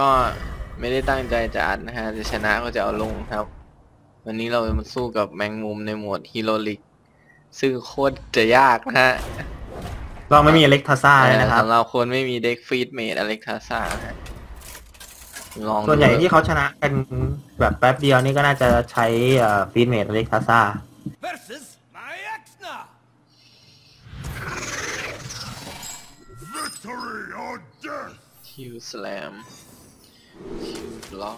ก็ไม่ได้ตั้งใจจะอัดนะฮะจะชนะก็จะเอาลงครับ วันนี้เรามาสู้กับแมงมุมในโหมดฮีโร่ลิก ซึ่งโคตรจะยากนะฮะเราไม่มีอเล็กทาซ่าเลยนะครับสำหรับคนไม่มีเด็กฟีดเมดอเล็กทาซ่านะฮะลองดูส่วนใหญ่ที่เขาชนะกันแบบแป๊บเดียวนี่ก็น่าจะใช้ฟีดเมดอเล็กทาซ่า versus my Exna. Victory or death. คิวสแลม คิวบล็อ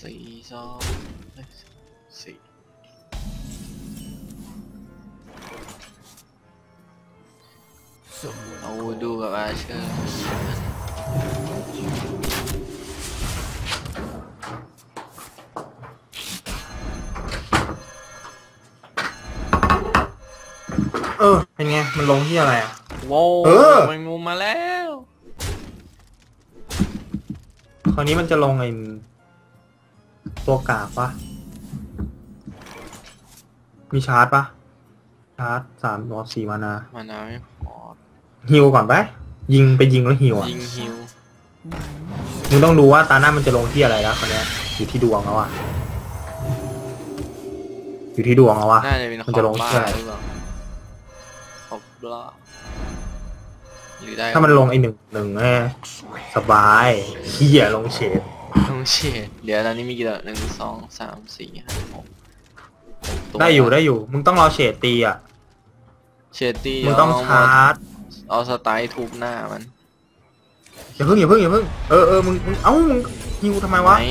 สี่สองเอ้ยสี่ Someone เอาวูดูกับอาเชอร์มายิงมันเออ เป็นไง มันลงที่อะไรอะโว้วเออแมงมุมมาแล้ว คราวนี้มันจะลงไอ้ ตัวกากปะมีชาร์จปะชาร์จสามรอบสี่มานามานาไม่พอฮิวก่อนไปยิงไปยิงแล้วฮิวอะยิงฮิวมึงต้องดูว่าตาหน้ามันจะลงที่อะไรแล้วคราวเนี้ยอยู่ที่ดวงแล้วอะอยู่ที่ดวงแล้วอะน่าจะเป็นมันจะลงขอบที่บ้าอะไรหรือเปล่าขอบบ้าหรือได้ถ้ามันลงไอ้หนึ่งหนึ่งแน่สบายเฮียลงเฉดลง เฉดเดี๋ยวตอนนี้มีกี่ตัวหนึ่งสองสามสี่ห้าหกหกตัวได้อยู่ได้อยู่ มึงต้องรอเฉดตีอะ เฉดตี้มึงต้องชาร์จเอาสไตล์ทุบหน้ามันอย่าเพิ่งอย่าเพิ่งอย่าเพิ่งเออเออมึงมึงเอ้ามึงฮิวทำไมวะ ไหน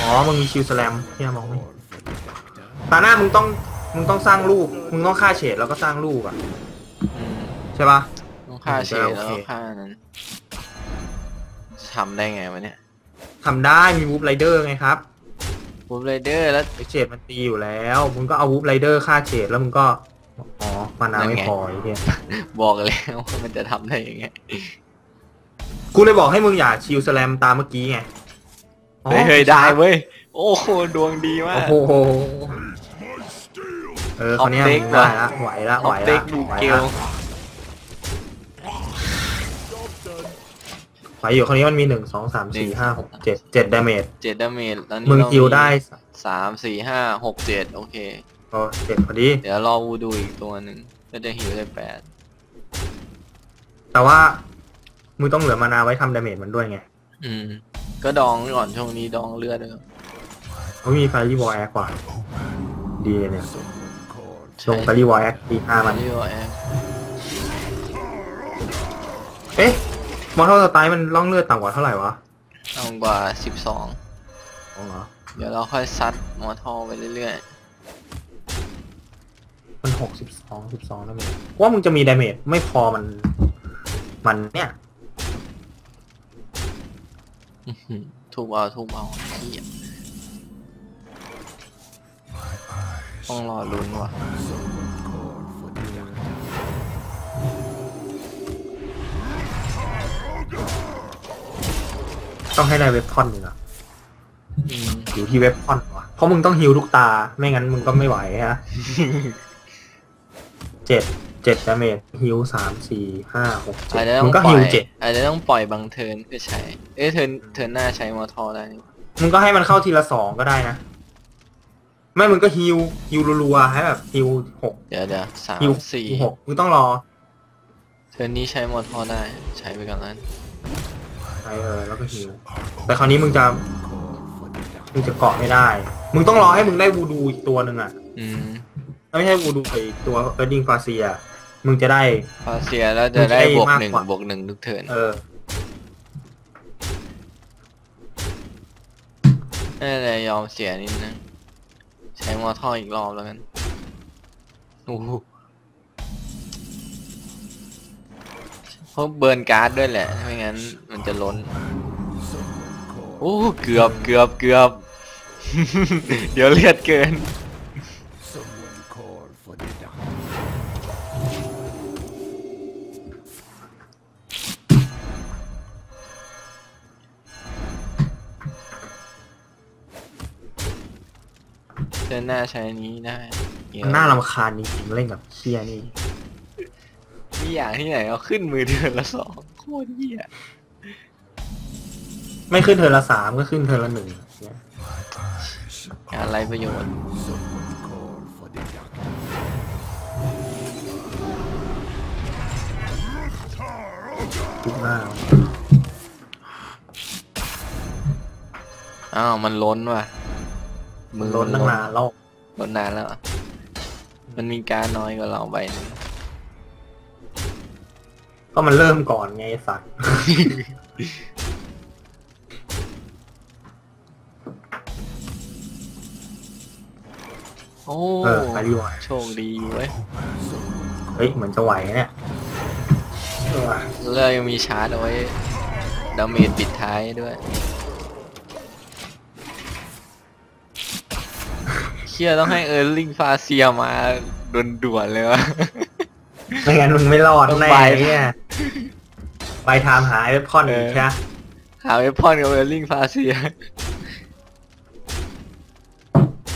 อ๋อ มึงมีชิวสแลมที่มองไม่เห็นตาหน้ามึงต้อง มึงต้องสร้างลูก มึงต้องฆ่าเฉดแล้วก็สร้างลูกอะ อืมใช่ปะ ต้องฆ่าเฉดโอเคแล้วก็ฆ่านั้นทำได้ไงวะเนี่ย ทำได้มีวูฟไรเดอร์ไงครับวูฟไรเดอร์แล้วไอเฉดมันตีอยู่แล้ว มึงก็เอาวูฟไรเดอร์ฆ่าเฉดแล้วมึงก็ อ๋อมานาไม่พอไอ้เหี้ยบอกแล้วว่ามันจะทำได้ยังไงกูเลยบอกให้มึงอย่าชิวสแลมตามเมื่อกี้ไงอ๋อเฮ้ยเฮ้ยได้เว้ย โอ้โหดวงดีมาก โอ้โห เออคนนี้ยออฟเด็กมึงได้ละไหวละอไหวอฟละเด็กดูไหวเกลละ ไหวอยู่คนนี้มันมีหนึ่งสองสามสี่ห้าหกเจ็ดเจ็ดดาเมจเจ็ดดาเมจตอนนี้มึงเราฮิวได้สามสี่ห้าหกเจ็ดโอเคก็เจ็ดพอดี เดี๋ยวรอวูดูอีกตัวหนึ่งก็จะฮิวได้แปดแต่ว่า มึงต้องเหลือมานาไว้ทำดาเมจมันด้วยไง อืม ก็ดองก่อนช่วงนี้ดองเลือดด้วยครับเขามีไฟรีวอลแอคกว่า ดีเลยเนี่ย Someone called ลงไฟรีวอลแอคตีห้ามันนี่ว่าแอมเอ๊ะ มอเตอร์สไตล์มันล่องเลือดต่ำกว่าเท่าไหร่วะต่ำกว่าสิบสองอ๋อเหรอเดี๋ยวเราค่อยซัดมอทอไปเรื่อยมันหกสิบสองสิบสองดาเมจว่ามึงจะมีดาเมจไม่พอมัน มันเนี่ยๆอื้อหือทุบเอาทุบเอาเหี้ยต้องรอลุ้นว่ะ someone called ต้องให้ได้เว็บพอนหนึ่งอะอืมอยู่ที่เว็บพอนวะเพราะมึงต้องฮิวทุกตา ไม่งั้นมึงก็ไม่ไหวฮะเจ็ดเจ็ดดาเมจฮิวสามสี่ห้าหกเจ็อาดจจะต้มึองงก็ปล่ฮิอวยเจ็ดอาจจะต้องปล่อยบางเทิร์นเพื่อใช้ เอ้ยเทิร์นเทิร์นหน้าใช้มอทอได้นี่หว่ามึงก็ให้มันเข้าทีละสองก็ได้นะ ไม่มึงก็ฮิวฮิวรัวๆให้แบบฮิวหกเดี๋ยวเดี๋ยวสามฮิวสี่ฮิวหกมึงต้องรอ เทิร์นนี้ใช้มอทอได้ ใช้ไปก่อนแล้ วใช่เออแล้วก็ฮิวแต่คราวนี้มึงจะ For the dark. มึงจะเกาะไม่ได้ มึงต้องรอให้มึงได้วูดูอีกตัวหนึ่งอะอืมไม่ใช่วูดูไอตัวเออร์ดิงฟาเซีย มึงจะได้ พอเสียแล้วจะได้มันใช้บวกมากหนึ่งกว่าบวกหนึ่งทุกเทิร์นเออไม่เป็นไรยอมเสียนิดนึงใช้มอทออีกรอบแล้วกันโอ้โห เพราะเบิร์นการ์ดด้วยแหละ ไม่งั้นมันจะล้น โอ้เกือบเกือบเกือบ เดี๋ยวเลือดเกิน เดินหน้าใช้นี้ได้ เยวมันน่ารำคาญจริงๆเล่นกับเคียนี่ มีอย่างที่ไหนเอาขึ้นมือเดือนละสองโคตรเหี้ยไม่ขึ้นเทอร์ละสามก็ขึ้นเทอร์ละหนึ่งเนี่ยอะไรประโยชน์ Someone call for the doctor. ทุกหน้าอ้าวมันล้นว่ะมือล้นตั้งนานแล้วล้นนานแล้วอะมันมีการดน้อยกว่าเราใบหนึง ก็มันเริ่มก่อนไงไอ้สัตว์ โอ้เออไปดีกว่า โชคดีเว้ยเฮ้ยเหมือนจะไหวนะเนี่ยเออแล้วยังมีชาร์จเอาไว้ดาเมจปิดท้ายด้วยเชี่ยต้องให้เออร์ลิงฟาเซียมาด่วนๆเลยวะ ไม่งั้นมึงไม่รอดต้องแน่ไปเนี่ย ไปทามหาเว็บคอนอีกเออใช่ไหมหาเวพอนกับเออร์ลิงฟาเซีย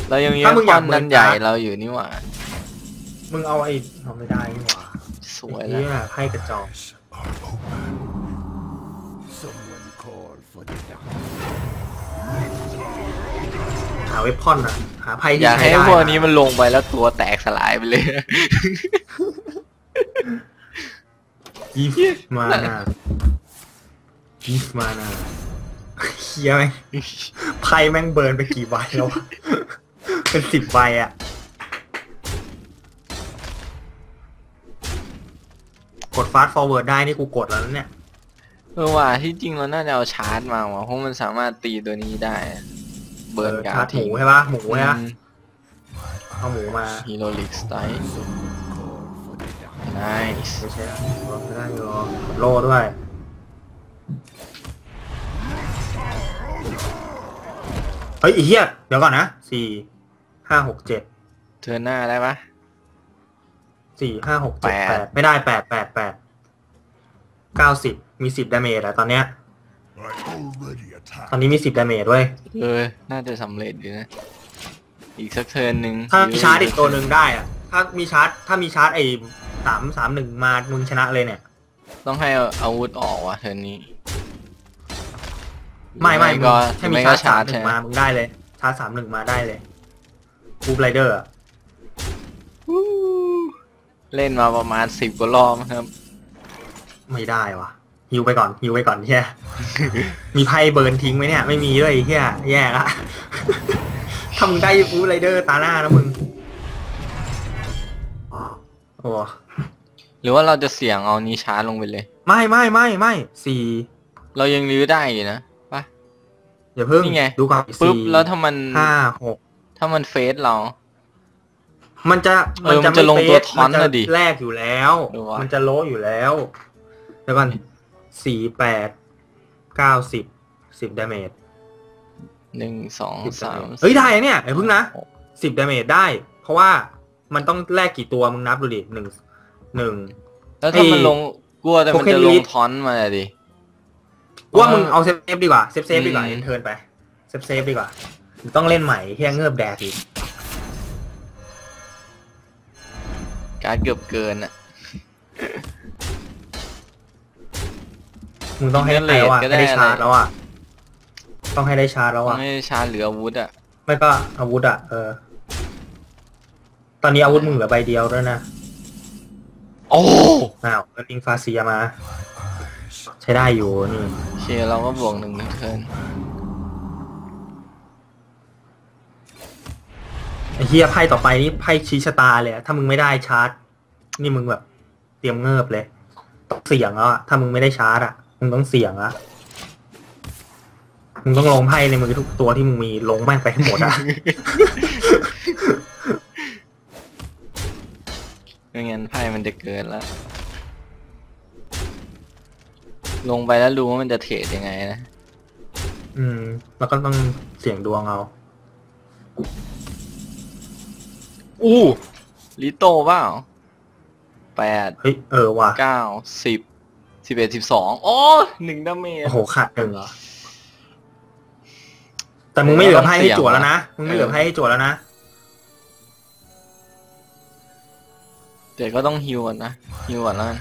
เรายังมีเวพอน นันใหญ่เราอยู่นี่หว่ามึงเอาไอ้เอาไม่ได้นี่หว่าสวยไอ้แล้ว เนี่ยให้กระจอก Someone call for the doctor. หาเว็บคอนอะ หาไพ่อที่ยากใช้ให้ได้พวกนี้มันลงไปแล้วตัวแตกสลายไปเลย กีฟมานากีฟมานาเฮียไหมงไพ่แม่งเบิร์นไปกี่ใบแล้ววะเป็นสิบใบอะกดฟาสต์ฟอร์เวิร์ดได้นี่กูกดแล้วนะเนี่ย เออว่าที่จริงเราน่าจะเอาชาร์จมาว่ะเพราะมันสามารถตีตัวนี้ได้ เบิร์นกาชาร์ร์ดจหมูใช่ปะหมูใช่ปะเอาหมูมา ฮีโร่ลิกสไตล์ Call for the doctor. ไนส์ไม่ใช่ไม่ได้หรอกดโล่ด้วยเฮ้ยไอีเหี้ยเดี๋ยวก่อนนะสี่ห้าหกเจ็ดเธอหน้าได้ปะสี่ห้าหกเจ็ดแปดแปดไม่ได้แปดแปดแปดเก้าสิบมีสิบดาเมจอะตอนเนี้ย I already attacked. ตอนนี้มีสิบดาเมจเว้ยเออน่าจะสำเร็จอยู่นะ อีกสักเทิร์นหนึ่งถ้ามีชาร์จอีกตัวหนึ่งได้อะถ้ามีชาร์จถ้ามีชาร์จไอ้ สามสามหนึ่งมามึงชนะเลยเนี่ย ต้องให้อาวุธออกว่ะเทิร์นนี้ไม่ไม่หมึก็งถ้ามีไม่ชาก็ร์จสามหนึ่ใช่งไหมมามึงได้เลยชาร์จสามหนึ่งมาได้เลยบูบไรเดอร์อะวู้เล่นมาประมาณสิบกว่ารอบครับ ไม่ได้วะฮิวไปก่อนฮิวไปก่อนเฮียมีไพ่เบิร์นทิ้งไหมเนี่ย ไม่มีด้วยไอ้เฮียแย่ละถ้ามึงได้ฟูไรเดอร์ตาหน้านะมึงโอ้ห รือว่าเราจะเสี่ยงเอานี้ชาร์จลงไปเลย ไม่ไม่ไม่ไม่สี่เรายังรื้อได้อยู่นะปะอย่าเพิ่งนี่ไงดูก่อนปุ๊บสี่แล้วถ้ามันห้าหกถ้ามันเฟซเรา มันจะเออมันจะลงไม่ตัวเฟซท็อนมัจะน่ะดิแรกอยู่แล้ว ดูวะ มันจะโลอยู่แล้วเดี๋ยวก่อนสี่แปดเก้าสิบสิบดาเมจหนึ่งสองสิบสามเฮ้ยได้อะเนี่ยไอ้พึ่งนะหกสิบดาเมจได้ เพราะว่ามันต้องแลกกี่ตัวมึงนับดูดิหนึ่ง หนึ่ง แล้วถ้ามันไอ้ลงกลัวแต่มัน Pocket จะลง Elite ทอนมาอะดิว่ามึงเอาเซฟเซฟดีกว่าเซฟเซฟดีกว่าอืมเอ็นเทิร์นไปเซฟเซฟดีกว่าต้องเล่นใหม่เฮียเงือบแดกอีกการดเกือบเกินอะมึงต้องให้เล่นได้แล้วอะเลทก็ได้ให้ได้ชาร์จแล้วอะต้องให้ได้ชาร์จแล้วอะไม่ชาร์จหรืออาวุธอะไม่ก็อาวุธอะเออ ตอนนี้อาวุธมึงเหลือใบเดียวด้วยนะ โอ้อ้าวแล้วลิงฟาเซียมา ใช้ได้อยู่นี่โอเคเราก็บวกหนึ่งเทิร์นไอ้เฮียไพ่ต่อไปนี่ไพ่ชี้ชะตาเลยอะถ้ามึงไม่ได้ชาร์จ นี่มึงแบบ เตรียมเงิบเลยต้องเสี่ยงแล้วอะถ้ามึงไม่ได้ชาร์จอะมึงต้องเสี่ยงอะมึงต้องลงไพ่ในมือทุกตัวที่มึงมีลงแม่งไปให้หมดอะ ไม่งั้นไพ่มันจะเกินแล้ว ลงไปแล้วรู้ว่ามันจะเทรดยังไงนะ อืม แล้วก็ต้องเสี่ยงดวงเอา อู้ลิโตเปล่าแปดเฮ้ย เออว่ะเก้าสิบสิบเอ็ดสิบสองโอ้หนึ่งดาเมจโอ้โหขาดหนึ่งเหรอ แต่มึงไม่เหลือไพ่ให้จั่วแล้วนะ มึงไม่เหลือไพ่ให้จั่วแล้วนะ เดี๋ยวก็ต้องฮิวก่อนนะฮิวก่อนแล้วกัน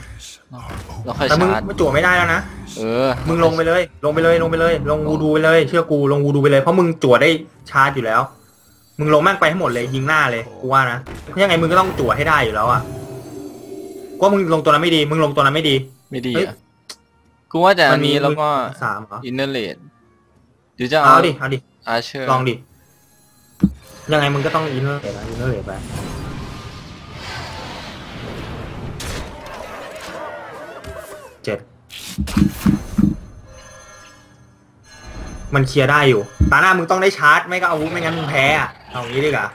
แล้วค่อยแต่มึงชาร์จไม่จั่วไม่ได้แล้วนะ เออมึงลงไปเลย ลงไปเลยลงไปเลย ลงวูดูไปเลย เชื่อกูลงวูดูไปเลยเพราะมึงจั่วได้ชาร์จอยู่แล้ว มึงลงแม่งไปให้หมดเลยยิงหน้าเลยกูว่านะยังไงมึงก็ต้องจั่วให้ได้อยู่แล้วอะกูว่ามึงลงตัวนั้นไม่ดี มึงลงตัวนั้นไม่ดี ไม่ดีเฮ้ย อะกูว่าจะอันนี้แล้วก็สามเหรออินเนอร์เลดหรือจะเอาดิเอาดิอาเชอร์ลองดิยังไงมึงก็ต้องอินเนอร์เลนะอินเนอร์เลไป เจ็ดมันเคลียร์ได้อยู่ ตาหน้ามึงต้องได้ชาร์จ ไม่ก็อาวุธไม่งั้นมึงแพ้อะเอางี้ดีกว่า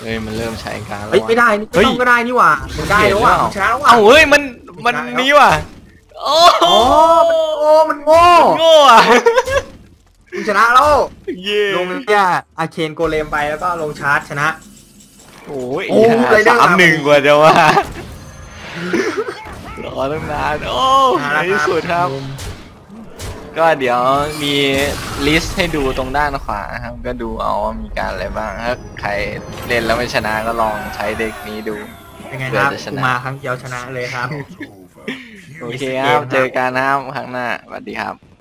เฮ้ยมันเริ่มใช้การแล้วเฮ้ยไม่ว่ะได้นี่ไม่ต้องก็ได้นี่หว่ามึงได้แล้วว่ะเห็นแล้วมึงชนะแล้วว่ะ เอ้าเฮ้ยมันมันได้แล้ว นี้ว่ะโอ้โหโอ้มันโง่โง่อะมึงชนะแล้วเย่ลงเนี่ยอาเคนโกเลมไปแล้วก็ลงชาร์จชนะ โอ้ยโอ้ไรเดอร์ สามหนึ่งกว่าจะว่าร อตั้งนาน โอ้ในที่สุดครับ ก็เดี๋ยวมีลิสต์ให้ดูตรงด้านขวาครับ ก็ดูเอาว่ามีการอะไรบ้าง ถ้าใครเล่นแล้วไม่ชนะก็ลองใช้เด็กนี้ดู เป็นไงครับเผื่อจะชนะกูมาครั้งเดียวชนะเลยครับ It's over. โอเคครับ เจอกันนะครับครั้งหน้า สวัสดีครับ